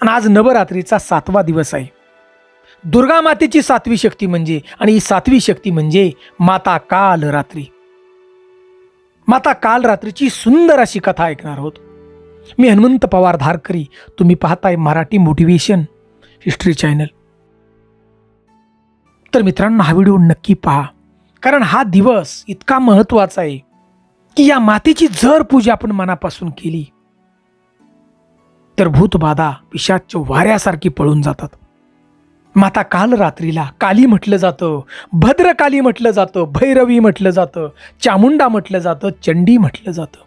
आणि आज नवरात्रीचा सातवा दिवस आहे. दुर्गा मातेची सातवी शक्ती म्हणजे आणि ही सातवी शक्ती म्हणजे माता काल रात्री माता काल रात्रीची सुंदर अशी कथा ऐकणार आहोत. मी हनुमंत पवार धारकरी. तुम्ही पाहताय मराठी मोटिवेशन हिस्ट्री चॅनल. तर मित्रांनो हा व्हिडिओ नक्की पहा. कारण हा दिवस इतका महत्त्वाचा आहे की या मातेची जर पूजा आपण मनापासून केली तर भूतबाधा पिशाच वाऱ्यासारखी पळून जातात. माता काल रात्रीला काली म्हटलं जातं भद्रकाली म्हटलं जातं भैरवी म्हटलं जातं चामुंडा म्हटलं जातं चंडी म्हटलं जातं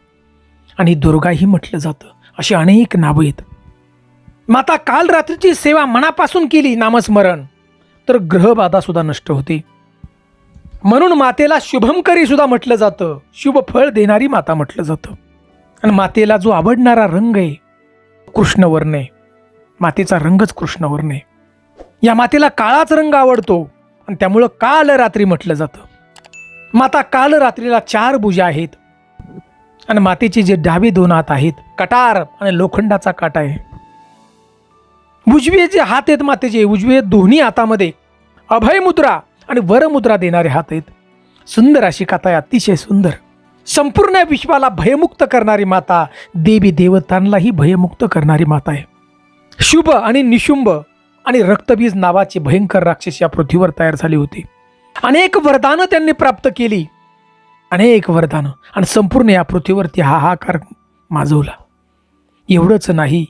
आणि दुर्गाही म्हटलं जातं अशी अनेक नावं आहेत. माता काल रात्रीची सेवा मनापासून केली नामस्मरण तर ग्रहबाधा सुद्धा नष्ट होते. म्हणून मातेला शुभमकरी सुद्धा म्हटलं जातं शुभ फळ देणारी माता म्हटलं जातं. आणि मातेला जो आवडणारा रंग आहे कृष्णवर्णे. मातीचा मातेचा रंगच कृष्णवर्णे. या मातीला काळाच रंग आवडतो आणि त्यामुळं काल रात्री म्हटलं जातं. माता काल रात्रीला चार भुजा आहेत आणि मातीची जे डावी दोन हात आहेत कटार आणि लोखंडाचा काटा आहे. उजवे जे हात आहेत मातेचे उजवे दोन्ही हातामध्ये अभय मुद्रा आणि वरमुद्रा देणारे हात आहेत. सुंदर अशी कथा आहे अतिशय सुंदर. संपूर्ण विश्वाला भयमुक्त करणारी माता देवी देवतांनाही भयमुक्त करणारी माता आहे. शुभ आणि निशुंभ आणि रक्तबीज नावाचे भयंकर राक्षस या पृथ्वीवर तयार झाले होते. अनेक वरदानं त्यांनी प्राप्त केली. अनेक वरदानं. आणि संपूर्ण या पृथ्वीवरती हाहाकार माजवला. एवढंच नाही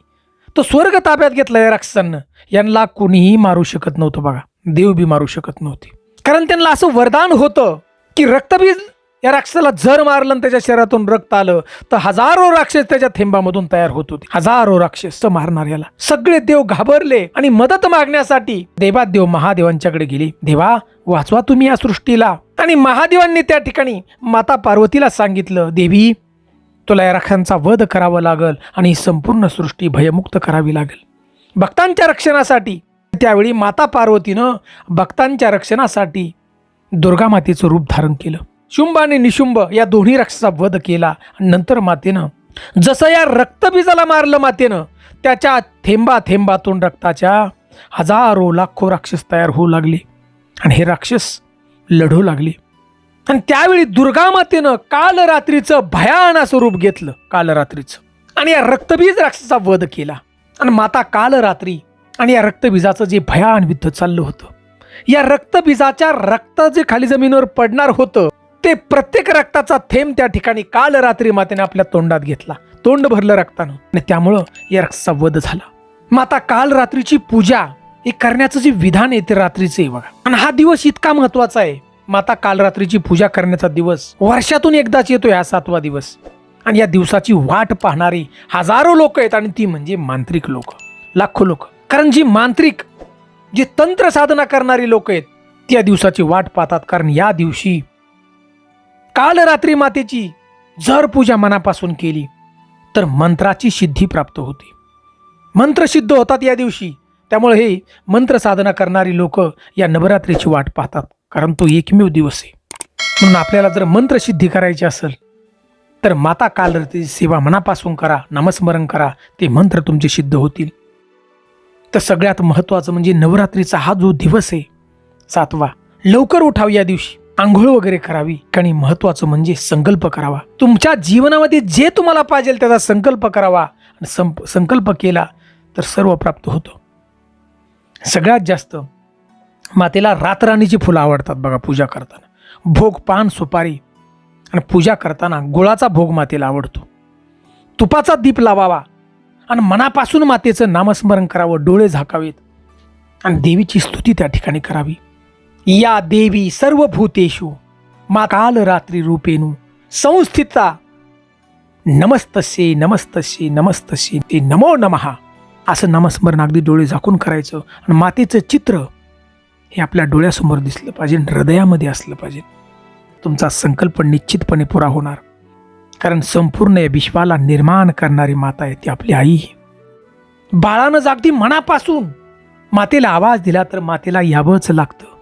तो स्वर्ग ताब्यात घेतला या राक्षसांना. यांना कोणीही मारू शकत नव्हतं बघा. देव बी मारू शकत नव्हते. कारण त्यांना असं वरदान होतं की रक्तबीज या राक्षसाला जर मारलं आणि त्याच्या शरीरातून रक्त आलं तर हजारो राक्षस त्याच्या थेंबामधून तयार होत होते. हजारो राक्षस मारणार याला. सगळे देव घाबरले आणि मदत मागण्यासाठी देवादेव महादेवांच्याकडे गेले. देवा वाचवा तुम्ही या सृष्टीला. आणि महादेवांनी त्या ठिकाणी माता पार्वतीला सांगितलं देवी तुला या राक्षांचा वध करावा लागल आणि संपूर्ण सृष्टी भयमुक्त करावी लागेल. भक्तांच्या रक्षणासाठी. त्यावेळी माता पार्वतीनं भक्तांच्या रक्षणासाठी दुर्गा मातेचं रूप धारण केलं. शुंभ आणि निशुंभ या दोन्ही राक्षसाचा वध केला. आणि नंतर मातेनं जसं या रक्तबीजाला मारलं मातेनं त्याच्या थेंबा थेंबातून रक्ताच्या हजारो लाखो राक्षस तयार होऊ लागले. आणि हे राक्षस लढू लागले. आणि त्यावेळी दुर्गा मातेनं काल रात्रीचं भयान स्वरूप घेतलं काल रात्रीचं आणि या रक्तबीज राक्षसाचा वध केला. आणि माता काल रात्री आणि या रक्तबीजाचं जे भयान युद्ध चाललं होतं. या रक्तबीजाच्या रक्त जे खाली जमिनीवर पडणार होतं ते प्रत्येक रक्ताचा थेंब त्या ठिकाणी काल रात्री मातेने आपल्या तोंडात घेतला. तोंड भरलं रक्तानं. आणि त्यामुळं या रक्ताचा वध झाला. माता काल रात्रीची पूजा हे करण्याचं जे विधान येते रात्रीचे रात्रीचं आहे बघा. आणि हा दिवस इतका महत्त्वाचा आहे. माता काल रात्रीची पूजा करण्याचा दिवस वर्षातून एकदाच येतो हा सातवा दिवस. आणि या दिवसाची वाट पाहणारी हजारो लोक आहेत आणि ती म्हणजे मांत्रिक लोक. लाखो लोक. कारण जी मांत्रिक जी तंत्र साधना करणारी लोक आहेत त्या दिवसाची वाट पाहतात. कारण या दिवशी काल रात्री मातेची जर पूजा मनापासून केली तर मंत्राची सिद्धी प्राप्त होते. मंत्र सिद्ध होतात या दिवशी. त्यामुळे हे मंत्र साधना करणारी लोक या नवरात्रीची वाट पाहतात कारण तो एकमेव दिवस आहे. म्हणून आपल्याला जर मंत्र सिद्धी करायची असेल तर माता कालरात्रीची सेवा मनापासून करा नामस्मरण करा ते मंत्र तुमचे सिद्ध होतील. तर सगळ्यात महत्त्वाचं म्हणजे नवरात्रीचा हा जो दिवस आहे सातवा लवकर उठाव या दिवशी. आंघोळ वगैरे करावी. आणि महत्वाचं म्हणजे संकल्प करावा. तुमच्या जीवनामध्ये जे तुम्हाला पाहिजे त्याचा संकल्प करावा. आणि संप संकल्प केला तर सर्व प्राप्त होतं. सगळ्यात जास्त मातेला रातराणीची फुलं आवडतात बघा पूजा करताना. भोग पान सुपारी. आणि पूजा करताना गुळाचा भोग मातेला आवडतो. तुपाचा दीप लावावा. आणि मनापासून मातेचं नामस्मरण करावं. डोळे झाकावेत. आणि देवीची स्तुती त्या ठिकाणी करावी. या देवी सर्व भूतेषु मा कालरात्री रूपेणू संस्थिता। नमस्तस्ये नमस्तस्ये नमस्तस्ये ते नमो नमहा असं नामस्मरण अगदी डोळे झाकून करायचं आणि मातेचं चित्र हे आपल्या डोळ्यासमोर दिसलं पाहिजे हृदयामध्ये असलं पाहिजे. तुमचा संकल्प निश्चितपणे पुरा होणार. कारण संपूर्ण या विश्वाला निर्माण करणारी माता आहे ती आपली आई बाळानं जागदी मनापासून मातेला आवाज दिला तर मातेला यावंच लागतं.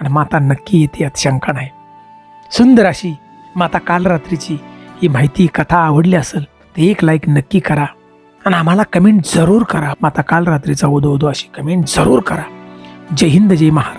आणि माता नक्की येते यात शंका नाही. सुंदर अशी माता काल रात्रीची ही माहिती कथा आवडली असेल तर एक लाईक नक्की करा. आणि आम्हाला कमेंट जरूर करा. माता काल रात्रीचा उदो उदो अशी कमेंट जरूर करा. जय हिंद जय महाराष्ट्र.